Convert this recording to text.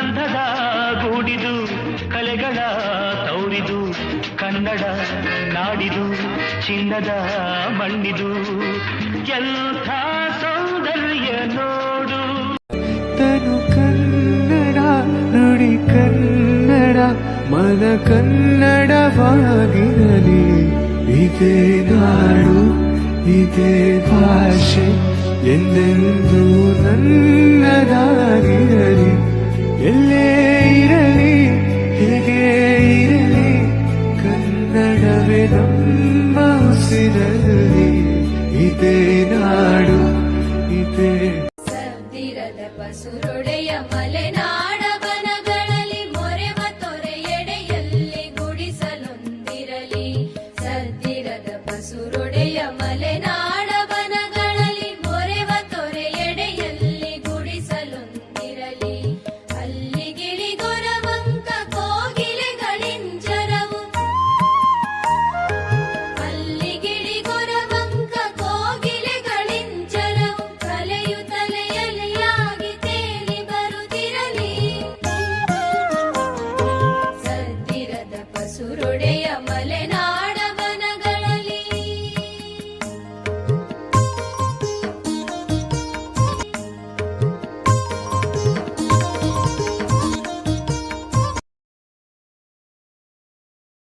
ಗಂಧದ ಗೂಡಿದು, ಕಲೆಗಳ ತೌರಿದು, ಕನ್ನಡ ನಾಡಿದು, ಚಿನ್ನದ ಮಣ್ಣಿದು. ಎಂಥ ಸೌಂದರ್ಯ ನೋಡು. ತನು ಕನ್ನಡ, ನುಡಿ ಕನ್ನಡ, ಮನ ಕನ್ನಡವಾಗಿರಲಿ. ಇದೇ ನಾಡು, ಇದೇ ಭಾಷೆ, ಎಂದೆಂದು ನನ್ನದ ಇದೇ ನಾಡು ಇದೇ ಸದ್ದಿರದ ಬಸುರೊಡೆಯ ಮಲೆನಾಡ ಬನಗಳಲ್ಲಿ ಮೊರೆ ತೊರೆಯಡೆಯಲ್ಲಿ ಗುಡಿಸಲೊಂದಿರಲಿ. ಸದ್ದಿರದ ಬಸುರೊಡೆಯ ಮಲೆ సురుడయ మలెనా